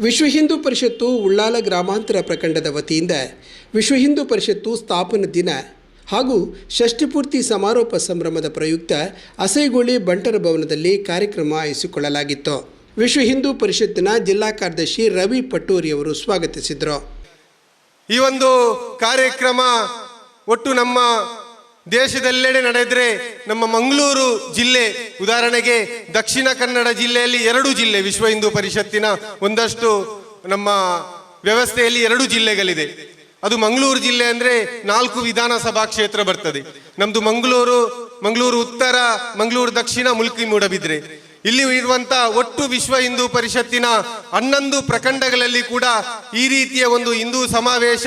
ವಿಶ್ವ ಹಿಂದೂ ಪರಿಷತ್ತು ಉಳ್ಳಾಲ ಗ್ರಾಮಾಂತರ ಪ್ರಖಂಡದ ವತಿಯಿಂದ ವಿಶ್ವ ಹಿಂದೂ ಪರಿಷತ್ತು ಸ್ಥಾಪನಾ ದಿನ ಹಾಗೂ ಷಷ್ಠಿಪೂರ್ತಿ ಸಮಾರೋಪ ಸಂಭ್ರಮದ ಪ್ರಯುಕ್ತ ಅಸೈಗೋಳಿ ಬಂಟರ ಭವನದಲ್ಲಿ ಕಾರ್ಯಕ್ರಮ ಆಯಿಸಿಕೊಳ್ಳಲಾಗಿತ್ತು ವಿಶ್ವ ಹಿಂದೂ ಪರಿಷತ್ತಿನ ಜಿಲ್ಲಾ ಕಾರ್ಯದರ್ಶಿ ರವಿ ಪಟ್ಟೂರಿಯವರು ಸ್ವಾಗತಿಸಿದರು. ಈ ಒಂದು ಕಾರ್ಯಕ್ರಮ ಒಟ್ಟು ನಮ್ಮ ದೇಶದೆಲ್ಲೆಡೆ ನಡೆದರೆ ನಮ್ಮ ಮಂಗಳೂರು ಜಿಲ್ಲೆ, ಉದಾಹರಣೆಗೆ ದಕ್ಷಿಣ ಕನ್ನಡ ಜಿಲ್ಲೆಯಲ್ಲಿ ಎರಡು ಜಿಲ್ಲೆ, ವಿಶ್ವ ಹಿಂದೂ ಪರಿಷತ್ತಿನ ಒಂದಷ್ಟು ನಮ್ಮ ವ್ಯವಸ್ಥೆಯಲ್ಲಿ ಎರಡು ಜಿಲ್ಲೆಗಳಿದೆ. ಅದು ಮಂಗಳೂರು ಜಿಲ್ಲೆ ಅಂದ್ರೆ ನಾಲ್ಕು ವಿಧಾನಸಭಾ ಕ್ಷೇತ್ರ ಬರ್ತದೆ. ನಮ್ದು ಮಂಗಳೂರು ಮಂಗಳೂರು ಉತ್ತರ, ಮಂಗಳೂರು ದಕ್ಷಿಣ ಮುಲ್ಕಿ ಮೂಡಬಿದ್ರೆ. ಇಲ್ಲಿ ಇರುವಂತ ಒಟ್ಟು ವಿಶ್ವ ಹಿಂದೂ ಪರಿಷತ್ತಿನ ಹನ್ನೊಂದು ಪ್ರಖಂಡಗಳಲ್ಲಿ ಕೂಡ ಈ ರೀತಿಯ ಒಂದು ಹಿಂದೂ ಸಮಾವೇಶ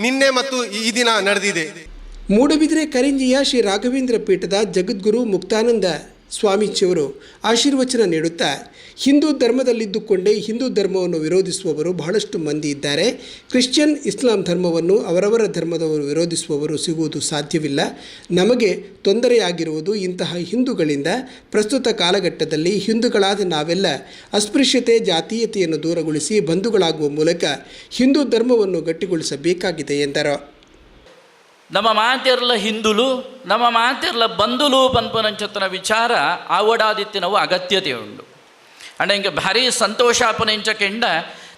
ನಿನ್ನೆ ಮತ್ತು ಈ ದಿನ ನಡೆದಿದೆ. ಮೂಡಬಿದಿರೆ ಕರಿಂಜಿಯ ಶ್ರೀ ರಾಘವೇಂದ್ರ ಪೀಠದ ಜಗದ್ಗುರು ಮುಕ್ತಾನಂದ ಸ್ವಾಮೀಜಿಯವರು ಆಶೀರ್ವಚನ ನೀಡುತ್ತಾ, ಹಿಂದೂ ಧರ್ಮದಲ್ಲಿದ್ದುಕೊಂಡೇ ಹಿಂದೂ ಧರ್ಮವನ್ನು ವಿರೋಧಿಸುವವರು ಬಹಳಷ್ಟು ಮಂದಿ ಇದ್ದಾರೆ. ಕ್ರಿಶ್ಚಿಯನ್ ಇಸ್ಲಾಂ ಧರ್ಮವನ್ನು ಅವರವರ ಧರ್ಮದವರು ವಿರೋಧಿಸುವವರು ಸಿಗುವುದು ಸಾಧ್ಯವಿಲ್ಲ. ನಮಗೆ ತೊಂದರೆಯಾಗಿರುವುದು ಇಂತಹ ಹಿಂದೂಗಳಿಂದ. ಪ್ರಸ್ತುತ ಕಾಲಘಟ್ಟದಲ್ಲಿ ಹಿಂದೂಗಳಾದ ನಾವೆಲ್ಲ ಅಸ್ಪೃಶ್ಯತೆ, ಜಾತೀಯತೆಯನ್ನು ದೂರಗೊಳಿಸಿ ಬಂಧುಗಳಾಗುವ ಮೂಲಕ ಹಿಂದೂ ಧರ್ಮವನ್ನು ಗಟ್ಟಿಗೊಳಿಸಬೇಕಾಗಿದೆ ಎಂದರು. ನಮ್ಮ ಮಾತೆರ್ಲ ಹಿಂದುಲು, ನಮ್ಮ ಮಾತೆರ್ಲ ಬಂಧುಲು ಪನ್ಪನಂಚತ್ತನ ವಿಚಾರ ಆವಡಾದಿತ್ತಿನವು ಅಗತ್ಯತೆ ಉಂಡು ಅಂಡ ಹಿಂಗೆ ಭಾರಿ ಸಂತೋಷಾಪನೆಂಚ ಕೆಂಡ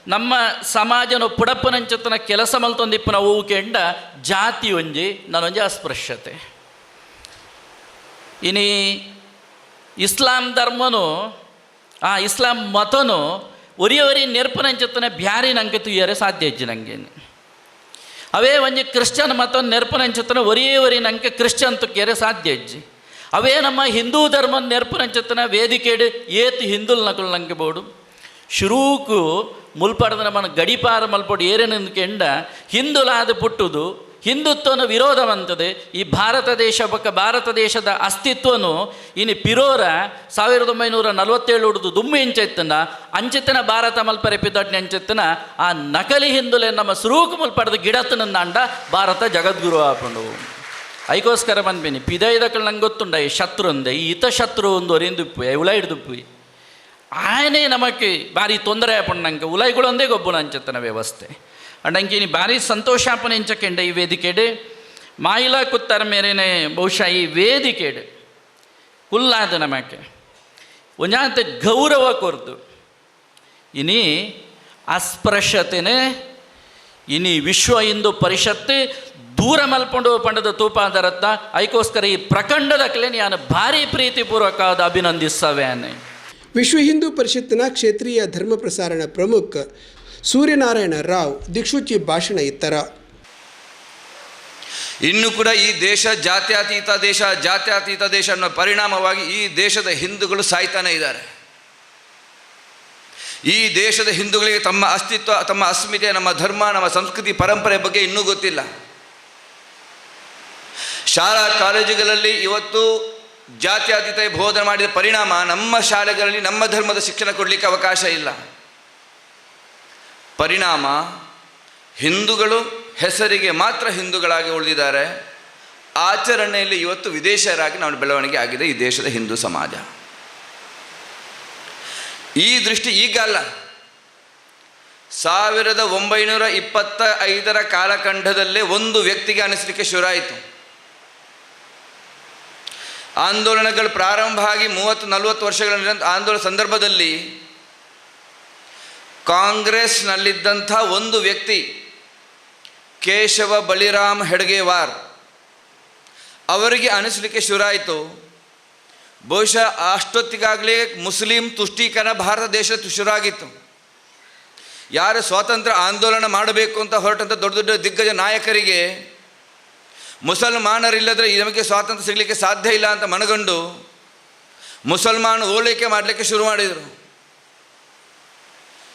ನಮ್ಮ ಸಮಾಜನ ಪುಡಪ್ಪನಂಚತ್ತನ ಕೆಲಸ ಮಲ್ತೊಂದಿಪ್ಪನ ಹೂವು ಕೆಂಡ ಜಾತಿ ಒಂಜಿ ನಾನೊಂಜಿ ಅಸ್ಪೃಶ್ಯತೆ. ಇನಿ ಇಸ್ಲಾಂ ಧರ್ಮನು, ಆ ಇಸ್ಲಾಂ ಮತನು ಒರಿ ಒರಿ ನೆರ್ಪನಂಚತ್ತನ ಬ್ಯಾರಿ ನಂಗೆ ತುಯ್ಯರೆ ಸಾಧ್ಯ ಇಜ್ಜಿ ನಂಗೇನು. ಅವೇ ಒಂಜಿ ಕ್ರಿಶ್ಚನ್ ಮತ್ತೊಂದು ನೆರ್ಪನಂಚತನ ಒರೇ ಒರಿ ನಂಗೆ ಕ್ರಿಶ್ಚನ್ ತುಕ್ಕೇರೆ ಸಾಧ್ಯ ಇಜ್ಜಿ. ಅವೇ ನಮ್ಮ ಹಿಂದೂ ಧರ್ಮದ ನೆರ್ಪನಂಚತನ ವೇದಿಕೆಡು ಏತು ಹಿಂದುಲ್ ನಕುಲು ನಂಗೆ ಬೋಡು. ಶುರೂಕು ಮುಲ್ಪಡದ ನಮ್ಮನ್ನು ಗಡಿಪಾರ ಮಲ್ಪೊಡು ಏರೇನಂದು ಕೆಂಡ, ಹಿಂದುಲಾದ ಪುಟ್ಟುದು ಹಿಂದುತ್ವನ ವಿರೋಧವಂತದೆ. ಈ ಭಾರತ ದೇಶ ಬೊಕ್ಕ ಭಾರತ ದೇಶದ ಅಸ್ತಿತ್ವನು ಇನ್ನು ಪಿರೋರ ಸಾವಿರದ ಒಂಬೈನೂರ ನಲವತ್ತೇಳು ಹುಡುದು ದುಮ್ಮಿ ಇಂಚೆತ್ತನ ಅಂಚಿತನ ಭಾರತ ಮಲ್ಪರೆ ಪಿದಟ್ನೆ ಅಂಚೆತ್ತನ, ಆ ನಕಲಿ ಹಿಂದುಲೆ ನಮ್ಮ ಸುರೂಕು ಮುಲ್ಪಡದ ಗಿಡತನ ಭಾರತ ಜಗದ್ಗುರು ಆಪುಂಡು. ಐಕೋಸ್ಕರ ಬಂದ್ಬಿನಿ ಪಿದೈದಕ್ಕಳು ನಂಗೆ ಗೊತ್ತುಂಡ, ಈ ಶತ್ರು ಅಂದೆ, ಈ ಹಿತ ಶತ್ರು ಒಂದು ಅರಿಂದುಪ್ಪು ಉಲ ಹಿಡ್ದುಪ್ಪು ಆಯನೇ ನಮಗೆ ಭಾರಿ ತೊಂದರೆ ಆಪುಂಡು ನಂಗೆ ಉಲೈಗಳೊಂದೇ ಗೊಬ್ಬು ಅಂಚೆತ್ತನ ವ್ಯವಸ್ಥೆ. ಅಂಡಂಕಿನಿ ಭಾರಿ ಸಂತೋಷಾಪನೆ ಎಂಚಕೆಂಡ ಈ ವೇದಿಕೆಡು. ಮಾಯಿಲ ಕುತ್ತರ ಮೇರೆನೆ ಬಹುಶಃ ಈ ವೇದಿಕೆಡು. ಕುಲ್ಲಾದ ನಮಕೆ ಒಂಜಾತ ಗೌರವ ಕೊರ್ದು. ಇನಿ ಅಸ್ಪೃಶ್ಯತೆನೆ, ಇನಿ ವಿಶ್ವ ಹಿಂದೂ ಪರಿಷತ್ತು ದೂರ ಮಲ್ಪೊಂಡು ಪಂಡದ ತೂಪಾದರತ್ತ ಐಕೋಸ್ಕರ ಈ ಪ್ರಖಂಡದಕ್ಲೆ ನಾನು ಭಾರಿ ಪ್ರೀತಿಪೂರ್ವಕವಾದ ಅಭಿನಂದಿಸವೇ ವಿಶ್ವ ಹಿಂದೂ ಪರಿಷತ್ತಿನ ಕ್ಷೇತ್ರೀಯ ಧರ್ಮ ಪ್ರಸಾರಣ ಪ್ರಮುಖ ಸೂರ್ಯನಾರಾಯಣ ರಾವ್ ದಿಕ್ಷುಚಿ ಭಾಷಣ ಇತ್ತರ. ಇನ್ನು ಕೂಡ ಈ ದೇಶ ಜಾತ್ಯತೀತ ದೇಶ ಜಾತ್ಯತೀತ ದೇಶ ಅನ್ನೋ ಪರಿಣಾಮವಾಗಿ ಈ ದೇಶದ ಹಿಂದೂಗಳು ಸಾಯ್ತಾನೆ ಇದ್ದಾರೆ. ಈ ದೇಶದ ಹಿಂದೂಗಳಿಗೆ ತಮ್ಮ ಅಸ್ತಿತ್ವ, ತಮ್ಮ ಅಸ್ಮಿತೆ, ನಮ್ಮ ಧರ್ಮ, ನಮ್ಮ ಸಂಸ್ಕೃತಿ, ಪರಂಪರೆ ಬಗ್ಗೆ ಇನ್ನೂ ಗೊತ್ತಿಲ್ಲ. ಶಾಲಾ ಕಾಲೇಜುಗಳಲ್ಲಿ ಇವತ್ತು ಜಾತ್ಯತೀತ ಬೋಧನೆ ಮಾಡಿದ ಪರಿಣಾಮ ನಮ್ಮ ಶಾಲೆಗಳಲ್ಲಿ ನಮ್ಮ ಧರ್ಮದ ಶಿಕ್ಷಣ ಕೊಡಲಿಕ್ಕೆ ಅವಕಾಶ ಇಲ್ಲ. ಪರಿಣಾಮ ಹಿಂದೂಗಳು ಹೆಸರಿಗೆ ಮಾತ್ರ ಹಿಂದೂಗಳಾಗಿ ಉಳಿದಿದ್ದಾರೆ. ಆಚರಣೆಯಲ್ಲಿ ಇವತ್ತು ವಿದೇಶರಾಗಿ ನಾವು ಬೆಳವಣಿಗೆ ಆಗಿದೆ ಈ ದೇಶದ ಹಿಂದೂ ಸಮಾಜ. ಈ ದೃಷ್ಟಿ ಈಗ ಅಲ್ಲ. ಸಾವಿರದ ಒಂಬೈನೂರ ಇಪ್ಪತ್ತ ಐದರ ಕಾಲಖಂಡದಲ್ಲೇ ಒಂದು ವ್ಯಕ್ತಿಗೆ ಅನಿಸಲಿಕ್ಕೆ ಶುರುವಾಯಿತು ಆಂದೋಲನಗಳು ಪ್ರಾರಂಭ ಆಗಿ ಮೂವತ್ತು ನಲವತ್ತು ವರ್ಷಗಳ ಆಂದೋಲನ ಸಂದರ್ಭದಲ್ಲಿ ಕಾಂಗ್ರೆಸ್ನಲ್ಲಿದ್ದಂಥ ಒಂದು ವ್ಯಕ್ತಿ, ಕೇಶವ ಬಳಿರಾಮ್ ಹೆಡ್ಗೇವಾರ್, ಅವರಿಗೆ ಅನಿಸಲಿಕ್ಕೆ ಶುರುವಾಯಿತು ಬಹುಶಃ ಅಷ್ಟೊತ್ತಿಗಾಗಲೇ ಮುಸ್ಲಿಂ ತುಷ್ಟೀಕರಣ ಭಾರತ ದೇಶ ಶುರುವಾಗಿತ್ತು. ಯಾರು ಸ್ವಾತಂತ್ರ್ಯ ಆಂದೋಲನ ಮಾಡಬೇಕು ಅಂತ ಹೊರಟಂಥ ದೊಡ್ಡ ದೊಡ್ಡ ದಿಗ್ಗಜ ನಾಯಕರಿಗೆ ಮುಸಲ್ಮಾನರಿಲ್ಲದ್ರೆ ನಮಗೆ ಸ್ವಾತಂತ್ರ್ಯ ಸಿಗಲಿಕ್ಕೆ ಸಾಧ್ಯ ಇಲ್ಲ ಅಂತ ಮನಗಂಡು ಮುಸಲ್ಮಾನ ಓಲೈಕೆ ಮಾಡಲಿಕ್ಕೆ ಶುರು ಮಾಡಿದರು.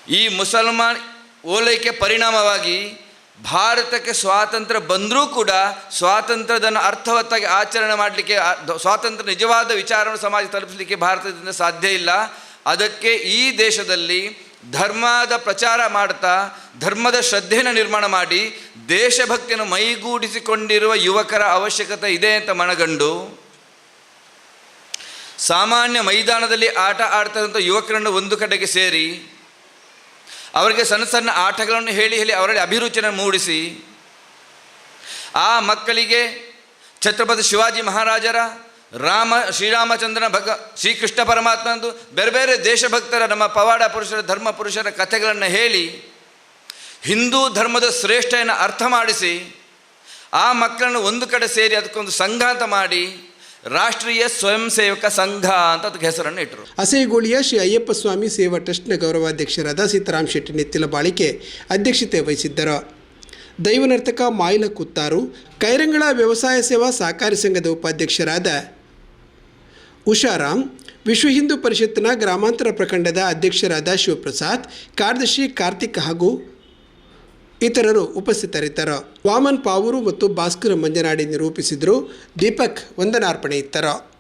ಈ ಮುಸಲ್ಮಾನ್ ಓಲೈಕೆ ಪರಿಣಾಮವಾಗಿ ಭಾರತಕ್ಕೆ ಸ್ವಾತಂತ್ರ್ಯ ಬಂದರೂ ಕೂಡ ಸ್ವಾತಂತ್ರ್ಯದನ್ನು ಅರ್ಥವತ್ತಾಗಿ ಆಚರಣೆ ಮಾಡಲಿಕ್ಕೆ ಸ್ವಾತಂತ್ರ್ಯ ನಿಜವಾದ ವಿಚಾರವನ್ನು ಸಮಾಜ ತಲುಪಿಸಲಿಕ್ಕೆ ಭಾರತದಿಂದ ಸಾಧ್ಯ ಇಲ್ಲ. ಅದಕ್ಕೆ ಈ ದೇಶದಲ್ಲಿ ಧರ್ಮದ ಪ್ರಚಾರ ಮಾಡ್ತಾ, ಧರ್ಮದ ಶ್ರದ್ಧೆಯನ್ನು ನಿರ್ಮಾಣ ಮಾಡಿ, ದೇಶಭಕ್ತಿಯನ್ನು ಮೈಗೂಡಿಸಿಕೊಂಡಿರುವ ಯುವಕರ ಅವಶ್ಯಕತೆ ಇದೆ ಅಂತ ಮನಗಂಡು, ಸಾಮಾನ್ಯ ಮೈದಾನದಲ್ಲಿ ಆಟ ಆಡ್ತಕ್ಕಂಥ ಯುವಕರನ್ನು ಒಂದು ಕಡೆಗೆ ಸೇರಿ ಅವರಿಗೆ ಸಣ್ಣ ಸಣ್ಣ ಆಟಗಳನ್ನು ಹೇಳಿ ಹೇಳಿ ಅವರಲ್ಲಿ ಅಭಿರುಚಿಯನ್ನು ಮೂಡಿಸಿ, ಆ ಮಕ್ಕಳಿಗೆ ಛತ್ರಪತಿ ಶಿವಾಜಿ ಮಹಾರಾಜರ ರಾಮ, ಶ್ರೀರಾಮಚಂದ್ರನ ಭಗ, ಶ್ರೀಕೃಷ್ಣ ಪರಮಾತ್ಮಂದು ಬೇರೆ ಬೇರೆ ದೇಶಭಕ್ತರ, ನಮ್ಮ ಪವಾಡ ಪುರುಷರ, ಧರ್ಮ ಪುರುಷರ ಕಥೆಗಳನ್ನು ಹೇಳಿ, ಹಿಂದೂ ಧರ್ಮದ ಶ್ರೇಷ್ಠೆಯನ್ನು ಅರ್ಥ ಮಾಡಿಸಿ, ಆ ಮಕ್ಕಳನ್ನು ಒಂದು ಕಡೆ ಸೇರಿ ಅದಕ್ಕೊಂದು ಸಂಘಾತ ಮಾಡಿ ರಾಷ್ಟ್ರೀಯ ಸ್ವಯಂ ಸೇವಕ ಸಂಘ ಅಂತ ಅದಕ್ಕೆ ಹೆಸರನ್ನು ಇಟ್ಟರು ಅಸೈಗೋಳಿಯ ಶ್ರೀ ಅಯ್ಯಪ್ಪ ಸ್ವಾಮಿ ಸೇವಾ ಟ್ರಸ್ಟ್ನ ಗೌರವಾಧ್ಯಕ್ಷರಾದ ಸೀತಾರಾಮ್ ಶೆಟ್ಟಿ ನೆತ್ತಿಲ ಬಾಳಿಕೆ ಅಧ್ಯಕ್ಷತೆ ವಹಿಸಿದ್ದರು. ದೈವನರ್ತಕ ಮಾಯಿಲ ಕುತ್ತಾರು, ಕೈರಂಗಳ ವ್ಯವಸಾಯ ಸೇವಾ ಸಹಕಾರಿ ಸಂಘದ ಉಪಾಧ್ಯಕ್ಷರಾದ ಉಷಾರಾಮ್, ವಿಶ್ವ ಹಿಂದೂ ಪರಿಷತ್ತಿನ ಗ್ರಾಮಾಂತರ ಪ್ರಖಂಡದ ಅಧ್ಯಕ್ಷರಾದ ಶಿವಪ್ರಸಾದ್, ಕಾರ್ಯದರ್ಶಿ ಕಾರ್ತಿಕ್ ಹಾಗೂ ಇತರರು ಉಪಸ್ಥಿತರಿದ್ದರು. ವಾಮನ್ ಪಾವೂರು ಮತ್ತು ಭಾಸ್ಕರ ಮಂಜನಾಡಿ ನಿರೂಪಿಸಿದರು. ದೀಪಕ್ ವಂದನಾರ್ಪಣೆ ಇತ್ತರು.